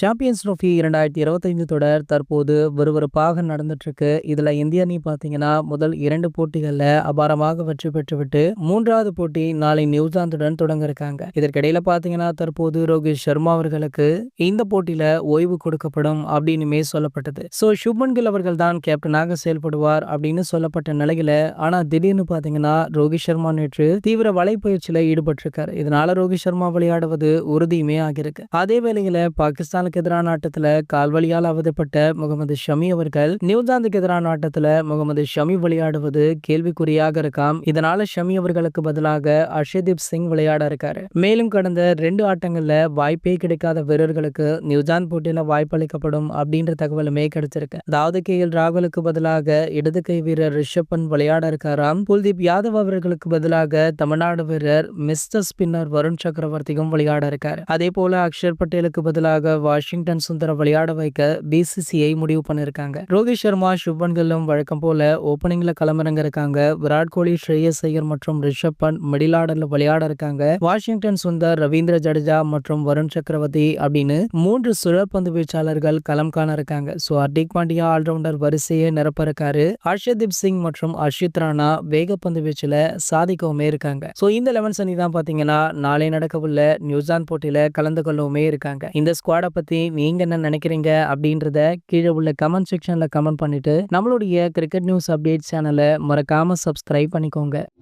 Champions trophy இரண்டாயிரத்தி இருபத்தைந்து தொடர் தற்போது விறுவிறுப்பாக நடந்துட்டுருக்கு. இதில் இந்திய அணி பார்த்தீங்கன்னா முதல் இரண்டு போட்டிகளில் அபாரமாக வெற்றி பெற்றுவிட்டு மூன்றாவது போட்டி நாளை நியூசிலாந்துடன் தொடங்க இருக்காங்க இதற்கிடையில பார்த்தீங்கன்னா தற்போது ரோஹித் சர்மா அவர்களுக்கு இந்த போட்டியில் ஓய்வு கொடுக்கப்படும் அப்படின்னுமே சொல்லப்பட்டது. ஸோ சுப்மன் கில் அவர்கள் தான் கேப்டனாக செயல்படுவார் அப்படின்னு சொல்லப்பட்ட நிலையில ஆனால் திடீர்னு பார்த்தீங்கன்னா ரோஹித் சர்மா நேற்று தீவிர வலைப்பயிற்சியில் ஈடுபட்டிருக்காரு. இதனால ரோஹித் சர்மா விளையாடுவது உறுதியுமே ஆகியிருக்கு. அதே வேளையில் பாகிஸ்தான் பாகிஸ்தானுக்கு எதிரான ஆட்டத்துல கால்வழியால் அவதப்பட்ட முகமது ஷமி அவர்கள் நியூசிலாந்துக்கு எதிரான ஆட்டத்துல முகமது ஷமி விளையாடுவது கேள்விக்குறியாக இருக்காம். இதனால ஷமி அவர்களுக்கு பதிலாக அர்ஷதீப் சிங் விளையாட இருக்காரு. மேலும் கடந்த ரெண்டு ஆட்டங்கள்ல வாய்ப்பே கிடைக்காத வீரர்களுக்கு நியூசிலாந்து போட்டியில வாய்ப்பளிக்கப்படும் அப்படின்ற தகவலுமே கிடைச்சிருக்கு. அதாவது கே எல் ராகுலுக்கு பதிலாக இடது கை வீரர் ரிஷப் பன் விளையாட இருக்காராம். குல்தீப் யாதவ் அவர்களுக்கு பதிலாக தமிழ்நாடு வீரர் மிஸ்டர் ஸ்பின்னர் வருண் சக்கரவர்த்தியும் விளையாட இருக்காரு. அதே போல அக்ஷர் பட்டேலுக்கு பதிலாக வாஷிங்டன் சுந்தர விளையாட வைக்க பிசிசிஐ முடிவு பண்ணிருக்காங்க. ரோஹித் சர்மா சுப்மன் கில்லும் வழக்கம் போல ஓப்பனிங்ல களமிறங்க இருக்காங்க விராட் கோலி ஸ்ரேயஸ் ஐயர் மற்றும் ரிஷப் பண்ட் மிடில் ஆர்டர்ல விளையாட இருக்காங்க. வாஷிங்டன் சுந்தர் ரவீந்திர ஜடேஜா மற்றும் வருண் சக்கரவர்த்தி அப்படின்னு மூன்று சுழற்பந்து வீச்சாளர்கள் களம் காண இருக்காங்க. ஸோ ஹர்திக் பாண்டியா ஆல்ரவுண்டர் வரிசையை நிரப்ப இருக்காரு. ஹர்ஷதீப் சிங் மற்றும் அர்ஷித் ராணா வேகப்பந்து வீச்சுல சாதிக்கவுமே இருக்காங்க. ஸோ இந்த லெவன்ஸ் அணி தான் பாத்தீங்கன்னா நாளை நடக்கவுள்ள நியூசிலாந்து போட்டியில கலந்து கொள்ளவுமே இருக்காங்க. இந்த ஸ்குவாடை பத்தி நீங்க என்ன நினைக்கிறீங்க அப்படின்றத கீழே உள்ள கமெண்ட் செக்ஷனில் கமெண்ட் பண்ணிட்டு நம்மளுடைய கிரிக்கெட் நியூஸ் அப்டேட் சேனலை மறக்காமல் சப்ஸ்கிரைப் பண்ணிக்கோங்க.